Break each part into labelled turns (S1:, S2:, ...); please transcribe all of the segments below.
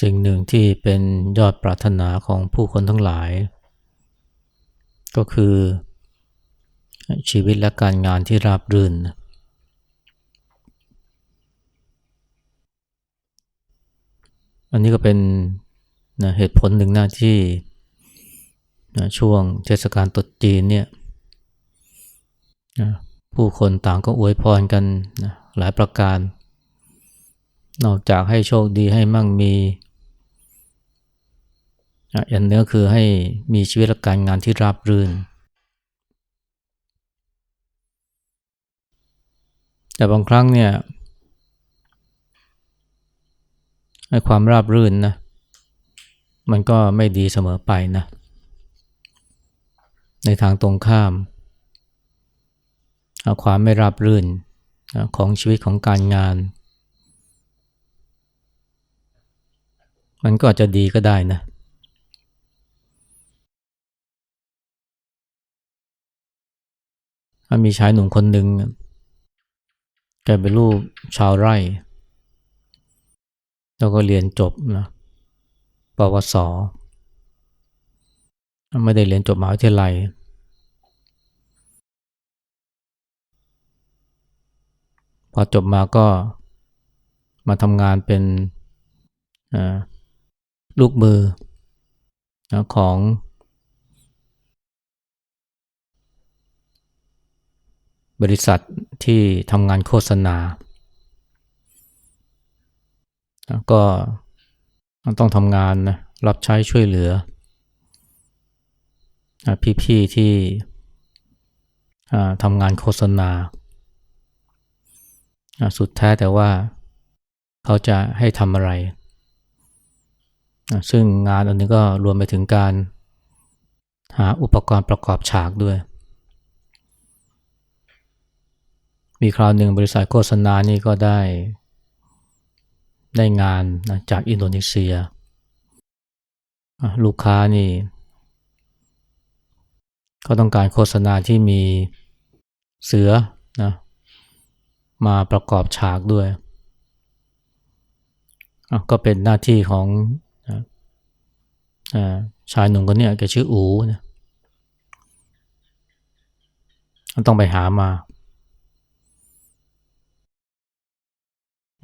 S1: สิ่งหนึ่งที่เป็นยอดปรารถนาของผู้คนทั้งหลาย ก็คือชีวิตและการงานที่ราบรื่น อันนี้ก็เป็นนะเหตุผลหนึ่งหนะที่นะช่วงเทศกาลตรุษจีนเนี่ยนะผู้คนต่างก็อวยพรกันนะหลายประการ นอกจากให้โชคดีให้มั่งมีนะอย่างนี้ก็คือให้มีชีวิตและการงานที่ราบรื่น แต่บางครั้งเนี่ยให้ความราบรื่นนะ มันก็ไม่ดีเสมอไปนะ ในทางตรงข้าม ความไม่ราบรื่นของชีวิตของการงาน มันก็อาจจะดีก็ได้นะมีชายหนุ่มคนหนึ่งแกเป็นลูกชาวไร่ แล้วก็เรียนจบนะปวส ไม่ได้เรียนจบมหาวิทยาลัย พอจบมาก็มาทำงานเป็น ลูกมือของบริษัทที่ทำงานโฆษณา ก็ต้องทำงานนะรับใช้ช่วยเหลือ พี่ๆที่ทำงานโฆษณา สุดแท้แต่ว่าเขาจะให้ทำอะไร ซึ่งงานอันนี้ก็รวมไปถึงการหาอุปกรณ์ประกอบฉากด้วย มีคราวหนึ่งบริษัทโฆษณานี่ก็ได้ได้งานนะจากอินโดนีเซีย ลูกค้านี่เขาต้องการโฆษณาที่มีเสือนะมาประกอบฉากด้วย ก็เป็นหน้าที่ของ ชายหนุ่มคนนี้แกชื่ออูนะต้องไปหามา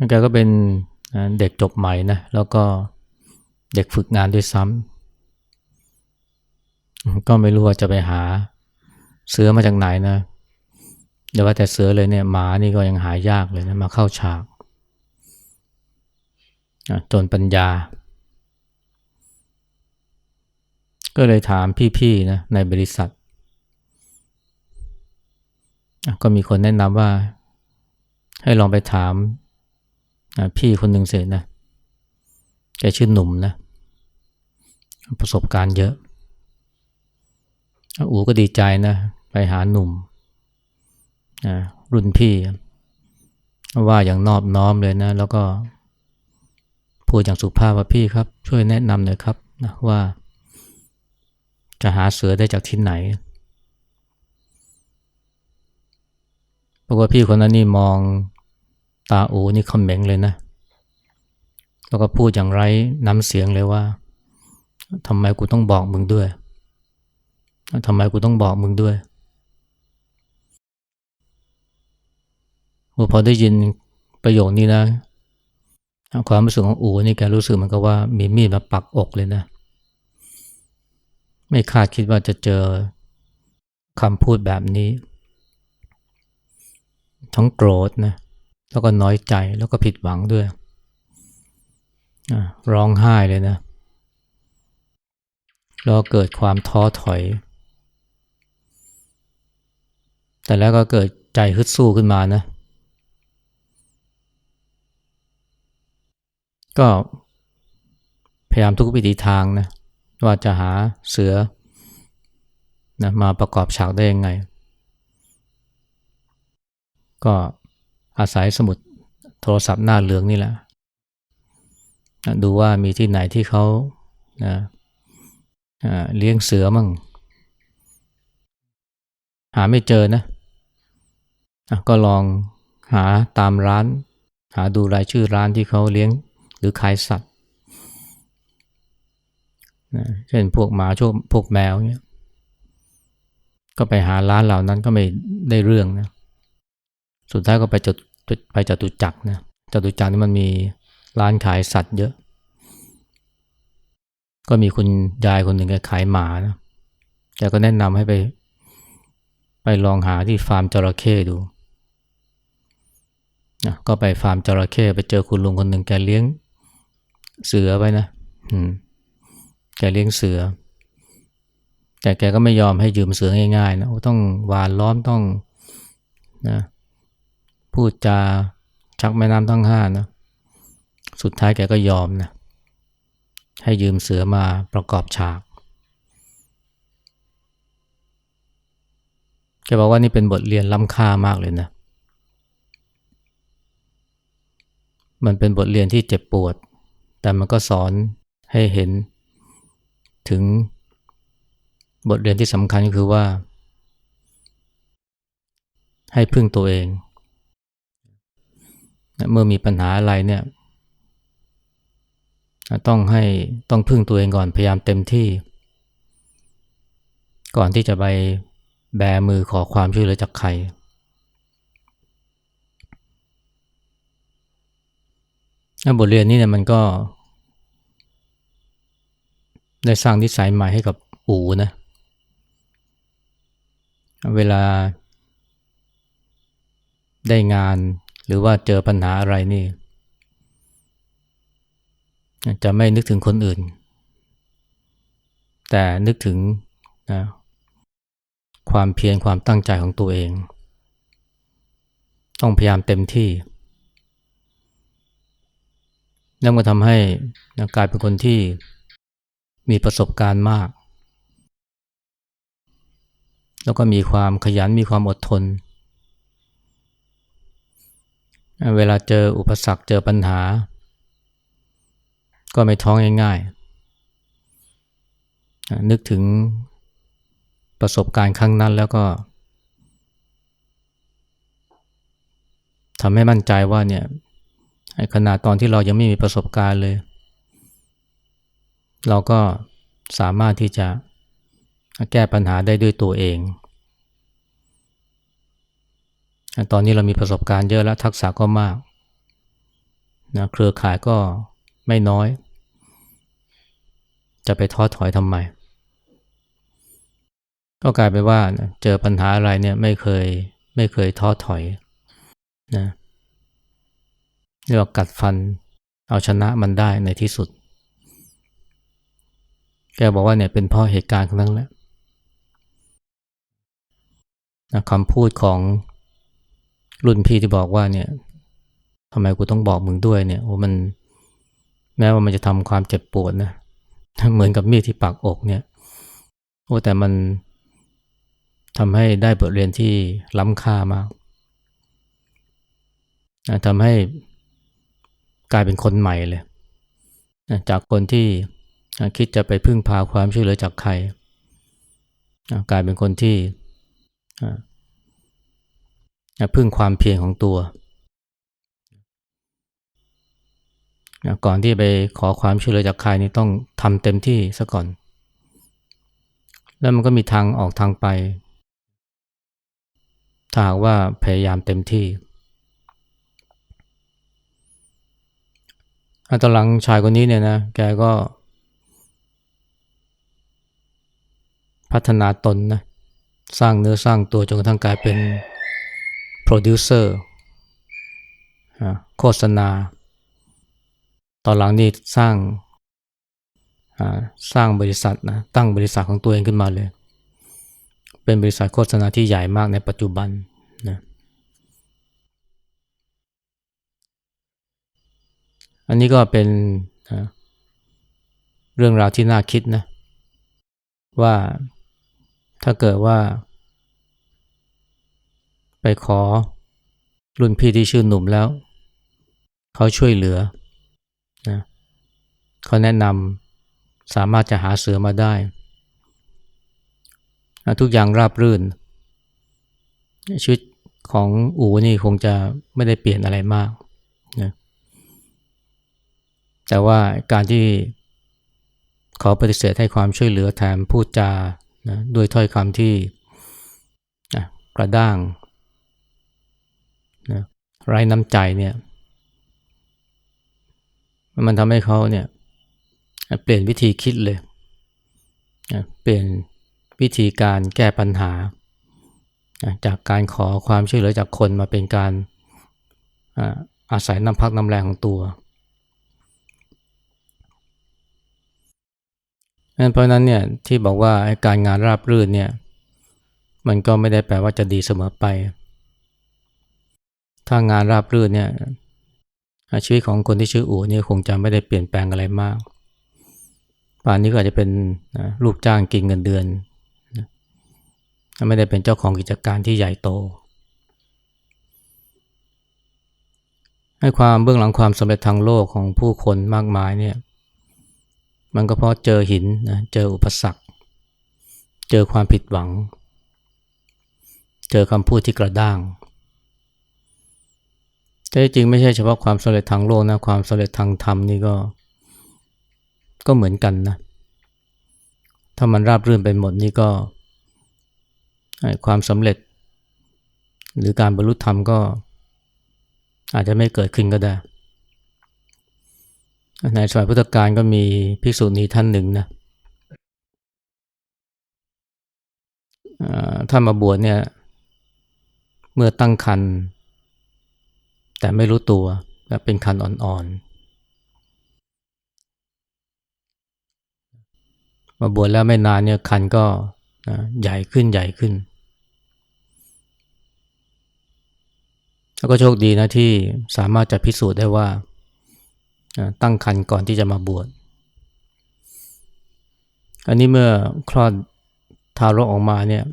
S1: แกก็เป็นเด็กจบใหม่นะแล้วก็เด็กฝึกงานด้วยซ้ำก็ไม่รู้ว่าจะไปหาเสือมาจากไหนนะเดี๋ยวว่าแต่เสือเลยเนี่ยหมานี่ก็ยังหายากเลยนะมาเข้าฉากจนปัญญา ก็เลยถามพี่ๆนะในบริษัท ก็มีคนแนะนำว่า ให้ลองไปถามพี่คนหนึ่งเสร็จนะแกชื่อหนุ่มนะประสบการณ์เยอะ อูก็ดีใจนะ ไปหาหนุ่มรุ่นพี่ ว่าอย่างนอบน้อมเลยนะ แล้วก็พูดอย่างสุภาพว่าพี่ครับ ช่วยแนะนำหน่อยครับนะว่า จะหาเสือได้จากที่ไหนเพราะว่าพี่คนนั้นนี่มองตาอูนี่คอมเมงเลยนะ แล้วก็พูดอย่างไรน้ำเสียงเลยว่าทำไมกูต้องบอกมึงด้วยทำไมกูต้องบอกมึงด้วยพอได้ยินประโยคนี้นะ ความรู้สึกของอูนี่แกรู้สึกมันก็ว่ามีมีดมาปักอกเลยนะ ไม่คาดคิดว่าจะเจอคำพูดแบบนี้ ทั้งโกรธนะแล้วก็น้อยใจแล้วก็ผิดหวังด้วย ร้องไห้เลยนะแล้วเกิดความท้อถอย แต่แล้วก็เกิดใจฮึดสู้ขึ้นมานะ ก็พยายามทุกวิธีทางนะ ว่าจะหาเสือนะมาประกอบฉากได้ยังไง ก็อาศัยสมุดโทรศัพท์หน้าเหลืองนี่แหละดูว่ามีที่ไหนที่เขานะเลี้ยงเสือมั่ง หาไม่เจอนะก็ลองหาตามร้าน หาดูรายชื่อร้านที่เขาเลี้ยงหรือขายสัตว์ นะเช่นพวกหมาชวพวกแมวเนี่ยก็ไปหาร้านเหล่านั้นก็ไม่ได้เรื่องนะสุดท้ายก็ไปจดไปจตุจักรนะจตุจักรนี่มันมีร้านขายสัตว์เยอะ ก็มีคุณยายคนหนึ่งแกขายหมานะแกก็แนะนำให้ไป ไปลองหาที่ฟาร์มจระเข้ดูนะก็ไปฟาร์มจระเข้ไปเจอคุณลุงคนหนึ่งแกเลี้ยงเสือไว้นะ อืม แกเลี้ยงเสือ แต่แกก็ไม่ยอมให้ยืมเสือง่ายๆนะต้องหวานล้อมต้องนะพูดจาชักแม่น้ำทั้งห้านะสุดท้ายแกก็ยอมนะให้ยืมเสือมาประกอบฉากแกบอกว่านี่เป็นบทเรียนล้ำค่ามากเลยนะ มันเป็นบทเรียนที่เจ็บปวด แต่มันก็สอนให้เห็น ถึงบทเรียนที่สำคัญก็คือว่า ให้พึ่งตัวเอง เมื่อมีปัญหาอะไรเนี่ยต้องให้ต้องพึ่งตัวเองก่อนพยายามเต็มที่ ก่อนที่จะไปแบมือขอความช่วยเหลือจากใคร บทเรียนนี้เนี่ยมันก็ ได้สร้างนิสัยใหม่ให้กับอูนะ เวลาได้งานหรือว่าเจอปัญหาอะไรนี่ จะไม่นึกถึงคนอื่น แต่นึกถึงนะความเพียรความตั้งใจของตัวเอง ต้องพยายามเต็มที่นั่นก็ทำให้กลายเป็นคนที่ มีประสบการณ์มาก แล้วก็มีความขยันมีความอดทน เวลาเจออุปสรรคเจอปัญหา ก็ไม่ท้องง่ายๆ นึกถึงประสบการณ์ครั้งนั้นแล้วก็ทำให้มั่นใจว่าเนี่ยขนาดตอนที่เรายังไม่มีประสบการณ์เลย เราก็สามารถที่จะแก้ปัญหาได้ด้วยตัวเอง ตอนนี้เรามีประสบการณ์เยอะแล้วทักษะก็มากนะเครือข่ายก็ไม่น้อย จะไปท้อถอยทำไม ก็กลายเป็นว่าเจอปัญหาอะไรเนี่ยไม่เคยไม่เคยท้อถอยนะเรียกว่ากัดฟันเอาชนะมันได้ในที่สุด แกบอกว่าเนี่ยเป็นเพราะเหตุการณ์ครั้งแหละนะคำพูดของรุ่นพี่ที่บอกว่าเนี่ยทำไมกูต้องบอกมึงด้วยเนี่ยโอ้มันแม้ว่ามันจะทำความเจ็บปวดนะเหมือนกับมีดที่ปักอกเนี่ยโอ้แต่มันทำให้ได้บทเรียนที่ล้ำค่ามากทำให้กลายเป็นคนใหม่เลย จากคนที่ คิดจะไปพึ่งพาความช่วยเหลือจากใครกลายเป็นคนที่พึ่งความเพียรของตัว ก่อนที่ไปขอความช่วยเหลือจากใครนี่ต้องทำเต็มที่ซะก่อน แล้วมันก็มีทางออกทางไป ถ้าหากว่าพยายามเต็มที่ตอนหลังชายคนนี้เนี่ยนะ แกก็ พัฒนาตนนะสร้างเนื้อสร้างตัวจนกระทั่งกลายเป็นโปรดิวเซอร์โฆษณา ตอนหลังนี่สร้างสร้างบริษัทนะตั้งบริษัทของตัวเองขึ้นมาเลย เป็นบริษัทโฆษณาที่ใหญ่มากในปัจจุบันนะอันนี้ก็เป็นเรื่องราวที่น่าคิดนะว่า ถ้าเกิดว่า ไปขอรุ่นพี่ที่ชื่อหนุ่มแล้ว เขาช่วยเหลือนะเขาแนะนำสามารถจะหาเสือมาได้ ทุกอย่างราบรื่น ชีวิตของอูนี่คงจะไม่ได้เปลี่ยนอะไรมากนะแต่ว่าการที่เขาปฏิเสธให้ความช่วยเหลือแถมพูดจา นะด้วยถ้อยคำที่นะกระด้างนะไร้น้ำใจเนี่ยมันทำให้เขาเนี่ยเปลี่ยนวิธีคิดเลยนะเปลี่ยนวิธีการแก้ปัญหาจากการขอความช่วยเหลือจากคนมาเป็นการอาศัยน้ำพักน้ำแรงของตัว เพราะนั้นเนี่ยที่บอกว่าการงานราบรื่นเนี่ยมันก็ไม่ได้แปลว่าจะดีเสมอไป ถ้างานราบรื่นเนี่ยชีวิตของคนที่ชื่ออู๋นี่คงจะไม่ได้เปลี่ยนแปลงอะไรมาก ป่านนี้ก็อาจจะเป็นลูกจ้างกินเงินเดือน ไม่ได้เป็นเจ้าของกิจการที่ใหญ่โต ให้ความเบื้องหลังความสำเร็จทางโลกของผู้คนมากมายเนี่ย มันก็เพราะเจอหินนะเจออุปสรรค เจอความผิดหวัง เจอคำพูดที่กระด้างแต่จริงไม่ใช่เฉพาะความสำเร็จทางโลกนะความสำเร็จทางธรรมนี่ก็ก็เหมือนกันนะถ้ามันราบรื่นไปหมดนี่ก็ความสำเร็จ หรือการบรรลุธรรมก็อาจจะไม่เกิดขึ้นก็ได้ ในสมัยพุทธกาลก็มีภิกษุณีท่านหนึ่งนะท่านมาบวชเนี่ย เมื่อตั้งครรภ์แต่ไม่รู้ตัวแบบเป็นคันอ่อนๆ มาบวชแล้วไม่นานเนี่ยคันก็ใหญ่ขึ้นใหญ่ขึ้น แล้วก็โชคดีนะที่สามารถจะพิสูจน์ได้ว่า ตั้งคันก่อนที่จะมาบวช อันนี้เมื่อคลอดทารกออกมาเนี่ย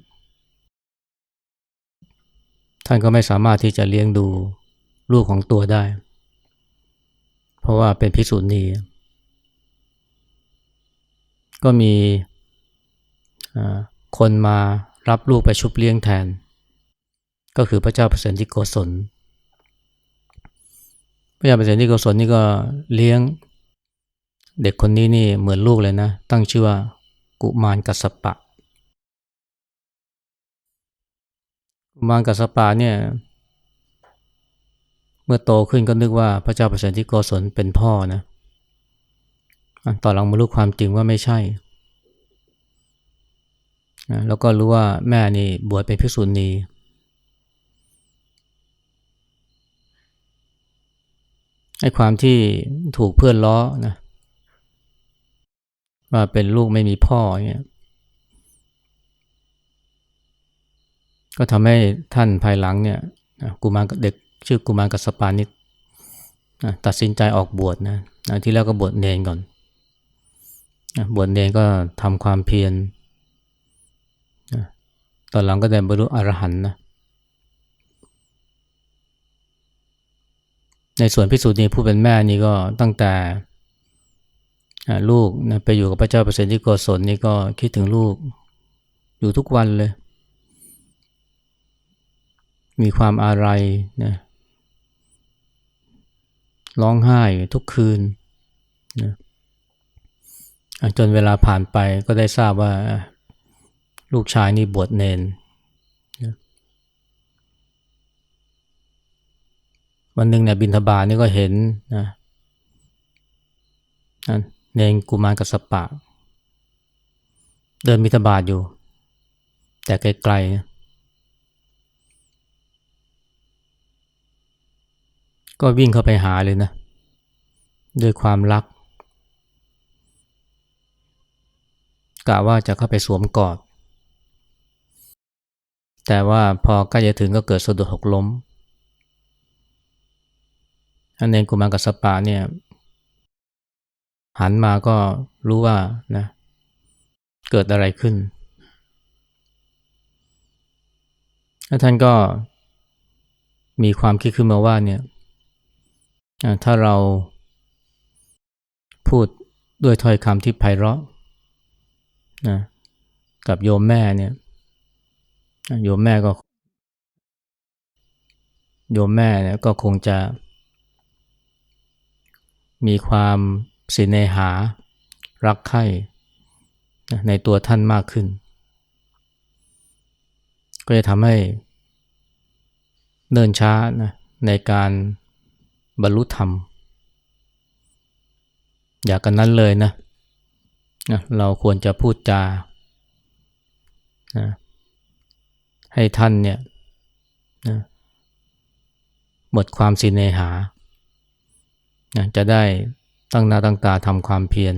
S1: ท่านก็ไม่สามารถที่จะเลี้ยงดูลูกของตัวได้ เพราะว่าเป็นพิสูจนีก็มีคนมารับลูกไปชุบเลี้ยงแทน ก็คือพระเจ้าเปรตที่โกศล พระเจ้าเปรตที่โกศลนี่ก็เลี้ยงเด็กคนนี้นี่เหมือนลูกเลยนะ ตั้งชื่อว่ากุมารกัสปะ กุมารกัสปะเนี่ย เมื่อโตขึ้นก็นึกว่าพระเจ้าเสริฐที่โกศลเป็นพ่อนะต่อหลังมารู้ความจริงว่าไม่ใช่แล้วก็รู้ว่าแม่นี่บวชเป็นภิกษุณี ไอ้ความที่ถูกเพื่อนล้อนะว่าเป็นลูกไม่มีพ่อเนี่ยก็ทำให้ท่านภายหลังเนี่ยกุมารเด็กชื่อกุมารกัสปานิตตัดสินใจออกบวชนะนะที่แรกก็บวชเนนก่อนนะบวชเนนก็ทำความเพียรนะตอนหลังก็ได้บรรลุอรหันต์นะ ในส่วนพิสูจน์นี้ผู้เป็นแม่นี่ก็ตั้งแต่ลูกนะไปอยู่กับพระเจ้าเปรตที่โกศลนี่ก็คิดถึงลูกอยู่ทุกวันเลย มีความอาลัยนะร้องไห้ทุกคืนนะจนเวลาผ่านไปก็ได้ทราบว่าลูกชายนี่บวชเนนนะ วันหนึ่งเนี่ยบินทบาทนี่ก็เห็นนะเนนกุมารกับสปะ เดินบินทบาทอยู่ แต่ไกลๆนะก็วิ่งเข้าไปหาเลยนะด้วยความรักกะว่าจะเข้าไปสวมกอด แต่ว่าพอใกล้จะถึงก็เกิดสะดุดหกล้ม อันเนกุมารกับสปาเนี่ยหันมาก็รู้ว่านะเกิดอะไรขึ้นแล้วท่านก็มีความคิดขึ้นมาว่าเนี่ยถ้าเราพูดด้วยถ้อยคำที่ไพเราะนะกับโยมแม่เนี่ยโยมแม่ก็ โยมแม่เนี่ยก็คงจะ มีความสิเนหา รักใคร่ในตัวท่านมากขึ้น ก็จะทำให้เนิ่นช้านะในการบรรลุธรรม อยากกันนั้นเลยนะนะเราควรจะพูดจานะให้ท่านเนี่ยนะหมดความสิเนหา นะจะได้ตั้งหน้าตั้งตาทำความเพียร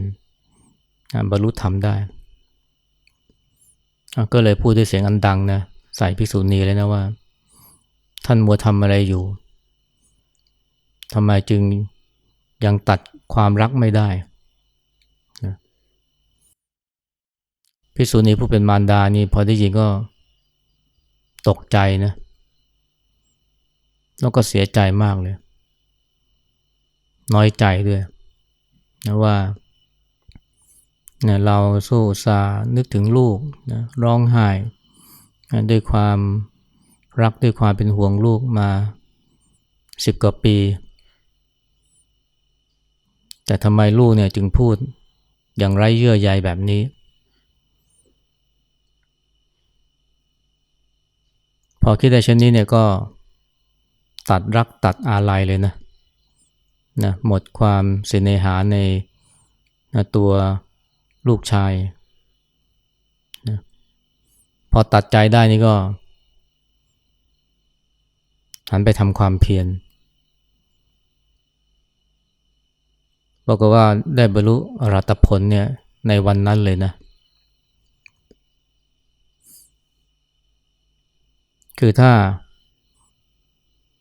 S1: นะบรรลุธรรมได้ ก็เลยพูดด้วยเสียงอันดังนะใส่ภิกษุณีเลยนะว่า ท่านมัวทำอะไรอยู่ทำไมจึงยังตัดความรักไม่ได้นะภิกษุณีผู้เป็นมารดานี่พอได้ยินก็ตกใจนะ แล้วก็เสียใจมากเลย น้อยใจด้วยนะว่าเนี่ยเราสู้ซานึกถึงลูกนะร้องไห้นะด้วยความรักด้วยความเป็นห่วงลูกมาสิบกว่าปี แต่ทำไมลูกเนี่ยจึงพูดอย่างไร้เยื่อใยแบบนี้ พอคิดได้เช่นนี้เนี่ยก็ตัดรักตัดอาลัยเลยนะ นะหมดความเสน่หาในนะตัวลูกชายนะพอตัดใจได้นี่ก็ หันไปทำความเพียรบอกว่าได้บรรลุอรัตผลเนี่ยในวันนั้นเลยนะ คือถ้า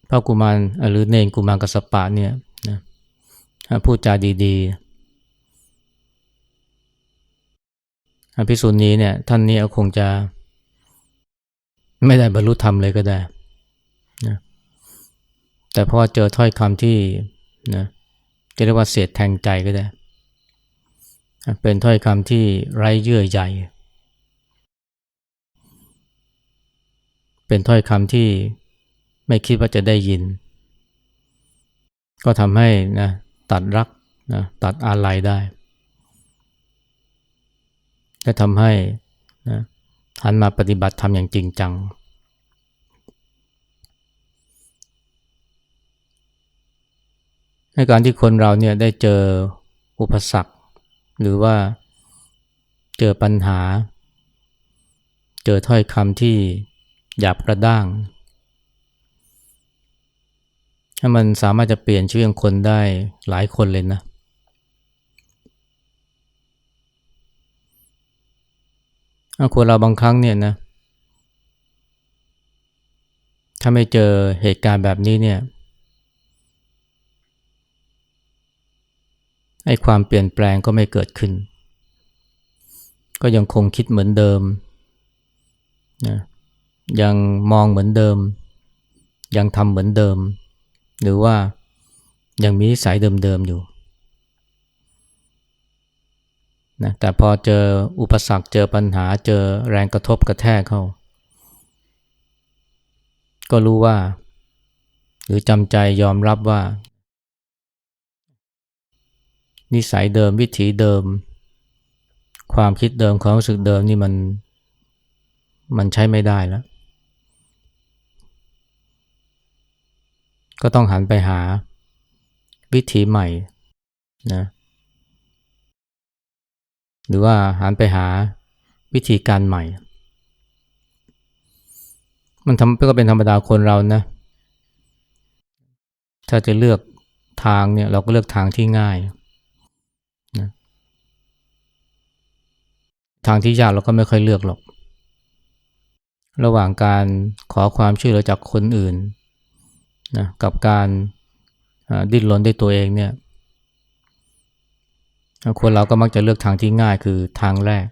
S1: พระกุมารหรือเนนกุมารกัสปะเนี่ย พูดจาดีๆพิสุนีเนี่ยท่านนี้คงจะ ไม่ได้บรรลุธรรมเลยก็ได้นะแต่เพราะว่าเจอถ้อยคำที่นะจะเรียกว่าเสียดแทงใจก็ได้ เป็นถ้อยคำที่ไร้เยื่อใยเป็นถ้อยคำที่ไม่คิดว่าจะได้ยิน ก็ทำให้นะ ตัดรักนะตัดอาลัยได้และทำให้นะหันมาปฏิบัติธรรมอย่างจริงจัง ในการที่คนเราเนี่ยได้เจออุปสรรค หรือว่าเจอปัญหา เจอถ้อยคำที่หยาบกระด้าง มันสามารถจะเปลี่ยนชีวิตของคนได้หลายคนเลยนะ คนเราบางครั้งเนี่ยนะ ถ้าไม่เจอเหตุการณ์แบบนี้เนี่ย ไอ้ความเปลี่ยนแปลงก็ไม่เกิดขึ้น ก็ยังคงคิดเหมือนเดิมนะยังมองเหมือนเดิม ยังทำเหมือนเดิม หรือว่ายังมีสายเดิมๆอยู่นะแต่พอเจออุปสรรคเจอปัญหาเจอแรงกระทบกระแทกเข้า ก็รู้ว่า หรือจำใจยอมรับว่า นิสัยเดิมวิถีเดิม ความคิดเดิมความรู้สึกเดิมนี่มัน มันใช้ไม่ได้แล้ว ก็ต้องหันไปหาวิธีใหม่นะหรือว่าหันไปหาวิธีการใหม่ มันทำก็เป็นธรรมดาคนเรานะ ถ้าจะเลือกทางเนี่ยเราก็เลือกทางที่ง่ายนะทางที่ยากเราก็ไม่ค่อยเลือกหรอก ระหว่างการขอความช่วยเหลือจากคนอื่น นะกับการดิ้นรนด้วยตัวเองเนี่ยคนเราก็มักจะเลือกทางที่ง่ายคือทางแรก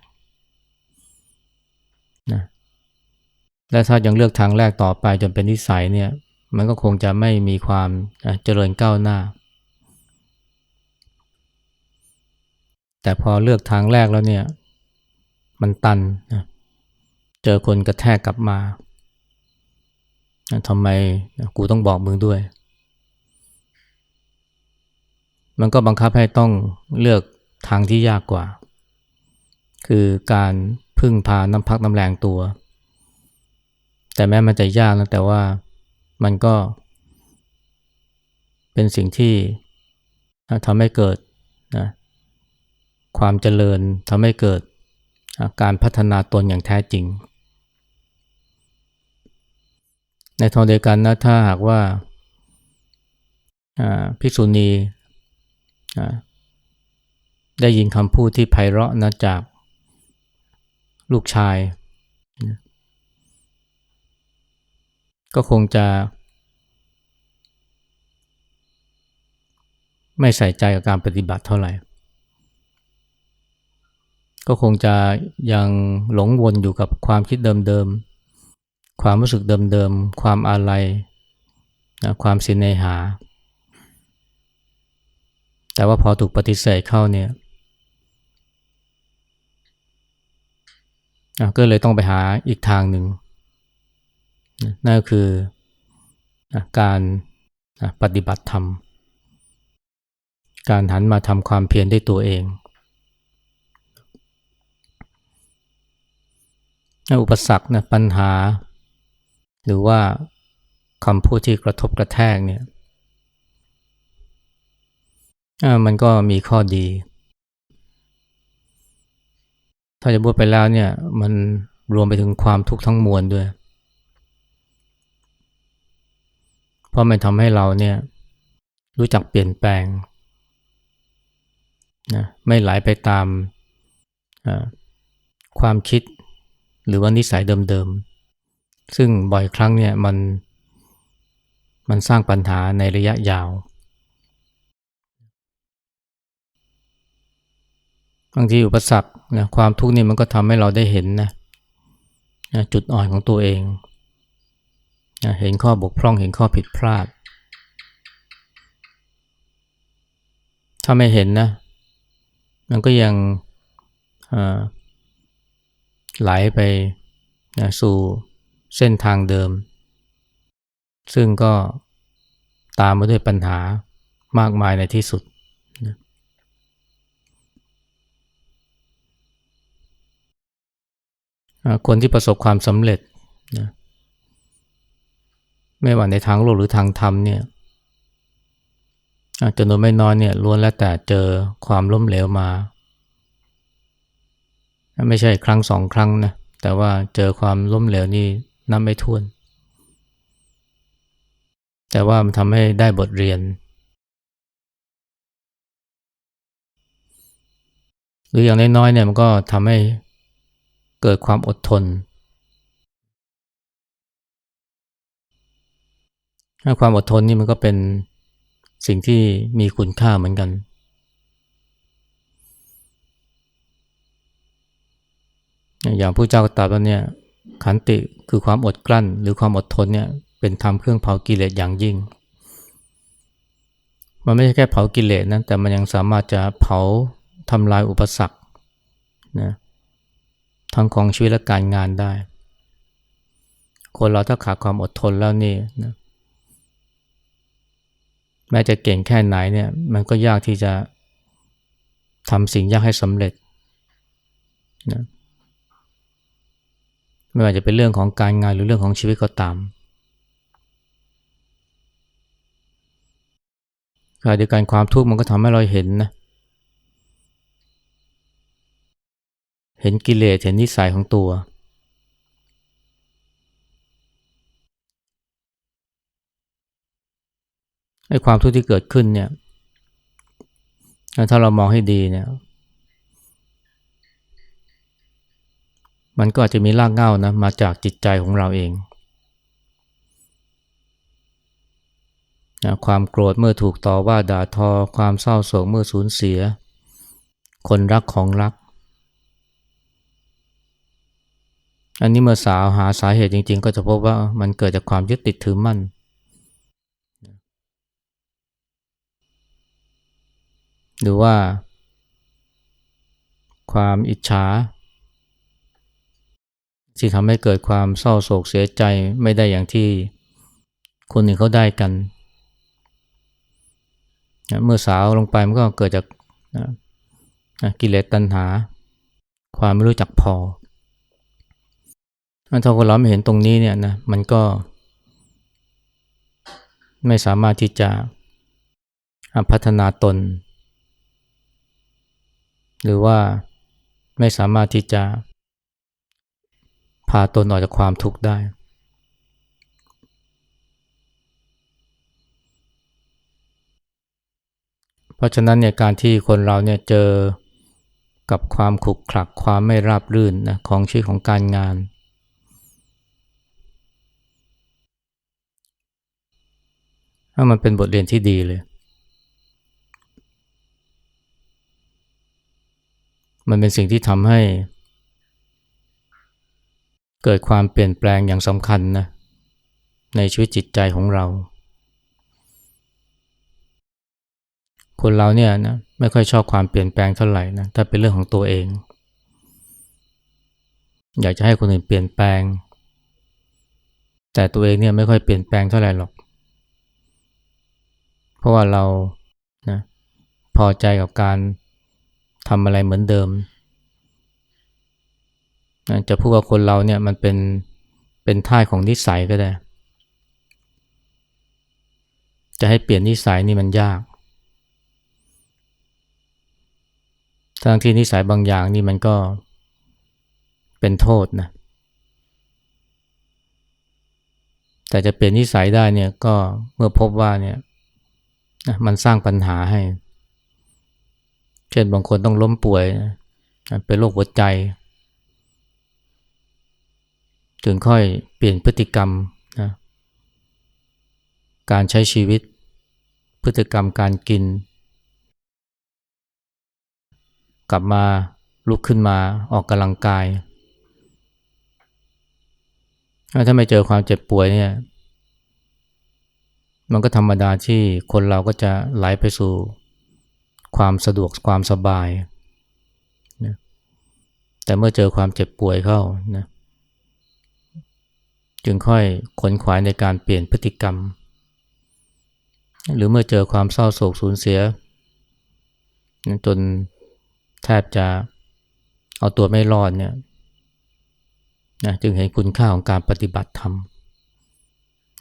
S1: นะและถ้ายังเลือกทางแรกต่อไปจนเป็นนิสัยเนี่ยมันก็คงจะไม่มีความเจริญก้าวหน้า แต่พอเลือกทางแรกแล้วเนี่ยมันตันนะเจอคนกระแทกกลับมา ทำไมกูต้องบอกมึงด้วย มันก็บังคับให้ต้องเลือกทางที่ยากกว่า คือการพึ่งพาน้ำพักน้ำแรงตัว แต่แม้มันจะยากนะแต่ว่ามันก็ เป็นสิ่งที่ทำให้เกิดนะความเจริญทำให้เกิดการพัฒนาตนอย่างแท้จริง ในทางเดียวกันนะถ้าหากว่าภิกษุณีได้ยินคำพูดที่ไพเราะนะจากลูกชาย ก็คงจะ ไม่ใส่ใจกับการปฏิบัติเท่าไหร่ ก็คงจะยังหลงวนอยู่กับความคิดเดิมๆ ความรู้สึกเดิมๆ ความอาลัยนะความสินเนหา แต่ว่าพอถูกปฏิเสธเข้าเนี่ยก็เลยต้องไปหาอีกทางหนึ่งนั่นก็คือการปฏิบัติธรรม การหันมาทำความเพียรได้ตัวเอง อุปสรรคนะปัญหา หรือว่าคำพูดที่กระทบกระแทกเนี่ยมันก็มีข้อดี ถ้าจะพูดไปแล้วเนี่ยมันรวมไปถึงความทุกข์ทั้งมวลด้วย เพราะมันทำให้เราเนี่ยรู้จักเปลี่ยนแปลงนะไม่ไหลไปตามความคิดหรือว่านิสัยเดิมๆ ซึ่งบ่อยครั้งเนี่ยมันมันสร้างปัญหาในระยะยาว บางทีอุปสรรคนะความทุกข์นี่มันก็ทำให้เราได้เห็นนะจุดอ่อนของตัวเอง เห็นข้อบกพร่องเห็นข้อผิดพลาด ถ้าไม่เห็นนะ มันก็ยังไหลไปนะสู่ เส้นทางเดิม ซึ่งก็ตามมาด้วยปัญหามากมายในที่สุด คนที่ประสบความสำเร็จนะไม่ว่าในทางโลกหรือทางธรรมเนี่ยจำนวนไม่น้อยเนี่ยล้วนแล้วแต่เจอความล้มเหลวมา ไม่ใช่ครั้งสองครั้งนะแต่ว่าเจอความล้มเหลวนี่ นับไม่ถ้วน แต่ว่ามันทำให้ได้บทเรียน หรืออย่างน้อยๆเนี่ยมันก็ทำให้เกิดความอดทน ความอดทนนี่มันก็เป็นสิ่งที่มีคุณค่าเหมือนกัน อย่างผู้เจ้าก็ตรัสว่าเนี่ย ขันติคือความอดกลั้น หรือความอดทนเนี่ยเป็นธรรมเครื่องเผากิเลสอย่างยิ่ง มันไม่ใช่แค่เผากิเลสนะแต่มันยังสามารถจะเผาทำลายอุปสรรคนะทั้งของชีวิตและการงานได้ คนเราถ้าขาดความอดทนแล้วนี่นะแม้จะเก่งแค่ไหนเนี่ยมันก็ยากที่จะทำสิ่งยากให้สำเร็จนะ ไม่ว่าจะเป็นเรื่องของการงานหรือเรื่องของชีวิตก็ตามขณะเดียวกันความทุกข์มันก็ทำให้เราเห็นนะเห็นกิเลสเห็นนิสัยของตัว ไอ้ความทุกข์ที่เกิดขึ้นเนี่ย ถ้าเรามองให้ดีเนี่ย มันก็อาจจะมีรากเหง้านะมาจากจิตใจของเราเองนะความโกรธเมื่อถูกต่อว่าด่าทอ ความเศร้าโศกเมื่อสูญเสีย คนรักของรัก อันนี้เมื่อสาวหาสาเหตุจริง ๆ ก็จะพบว่ามันเกิดจากความยึดติดถือมั่นหรือว่า ความอิจฉา ที่ทำให้เกิดความเศร้าโศกเสียใจไม่ได้อย่างที่คนอื่นเขาได้กัน เมื่อสาวลงไปมันก็เกิดจากกิเลสตัณหา ความไม่รู้จักพอถ้าคนเราไม่เห็นตรงนี้เนี่ยนะมันก็ ไม่สามารถที่จะพัฒนาตน หรือว่าไม่สามารถที่จะ พาตนออกจากความทุกข์ได้ เพราะฉะนั้นเนี่ยการที่คนเราเนี่ยเจอกับความขลุกขลักความไม่ราบรื่นนะของชีวิตของการงาน ถ้ามันเป็นบทเรียนที่ดีเลย มันเป็นสิ่งที่ทำให้ เกิดความเปลี่ยนแปลงอย่างสำคัญนะในชีวิตจิตใจของเรา คนเราเนี่ยนะไม่ค่อยชอบความเปลี่ยนแปลงเท่าไหร่นะถ้าเป็นเรื่องของตัวเอง อยากจะให้คนอื่นเปลี่ยนแปลง แต่ตัวเองเนี่ยไม่ค่อยเปลี่ยนแปลงเท่าไหร่หรอก เพราะว่าเรานะพอใจกับการทำอะไรเหมือนเดิม จะพูดว่าคนเราเนี่ยมันเป็นเป็นท่ายของนิสัยก็ได้ จะให้เปลี่ยนนิสัยนี่มันยาก ทั้งที่นิสัยบางอย่างนี่มันก็เป็นโทษนะ แต่จะเปลี่ยนนิสัยได้เนี่ยก็เมื่อพบว่าเนี่ยมันสร้างปัญหาให้ เช่นบางคนต้องล้มป่วย เป็นโรคหัวใจ ถึงค่อยเปลี่ยนพฤติกรรมนะการใช้ชีวิต พฤติกรรมการกิน กลับมาลุกขึ้นมาออกกำลังกาย ถ้าไม่เจอความเจ็บป่วยเนี่ยมันก็ธรรมดาที่คนเราก็จะไหลไปสู่ความสะดวกความสบายนะแต่เมื่อเจอความเจ็บป่วยเข้านะ จึงค่อยขนขวายในการเปลี่ยนพฤติกรรม หรือเมื่อเจอความเศร้าโศกสูญเสีย จนแทบจะเอาตัวไม่รอดเนี่ยนะจึงเห็นคุณค่าของการปฏิบัติธรรม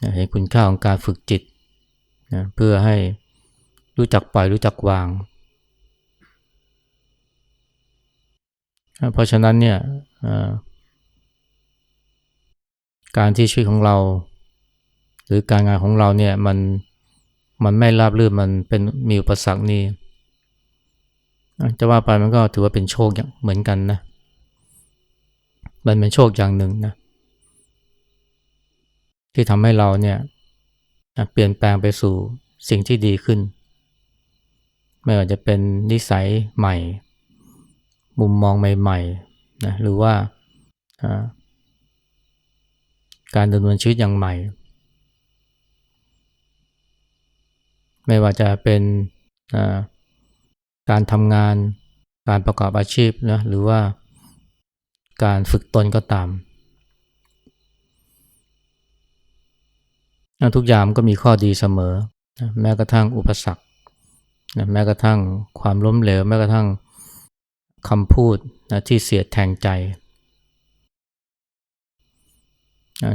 S1: นะเห็นคุณค่าของการฝึกจิตนะเพื่อให้รู้จักปล่อยรู้จักวาง เพราะฉะนั้นเนี่ย การที่ชีวิตของเรา หรือการงานของเราเนี่ยมันมันไม่ราบรื่นมันเป็นมีอุปสรรคนี่จะว่าไปมันก็ถือว่าเป็นโชคอย่างเหมือนกันนะ มันเป็นโชคอย่างหนึ่งนะ ที่ทำให้เราเนี่ยเปลี่ยนแปลงไปสู่สิ่งที่ดีขึ้น ไม่ว่าจะเป็นนิสัยใหม่ มุมมองใหม่ๆนะหรือว่า การดำเนินชีวิตอย่างใหม่ ไม่ว่าจะเป็นการทำงาน การประกอบอาชีพนะหรือว่าการฝึกตนก็ตาม ทุกอย่างก็มีข้อดีเสมอ แม้กระทั่งอุปสรรค แม้กระทั่งความล้มเหลว แม้กระทั่งคำพูดที่เสียดแทงใจ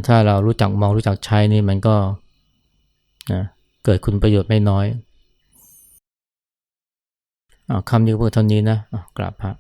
S1: ถ้าเรารู้จักมองรู้จักใช้นี่มันก็นะเกิดคุณประโยชน์ไม่น้อยคำนี้พูดเท่านี้นะกราบพระ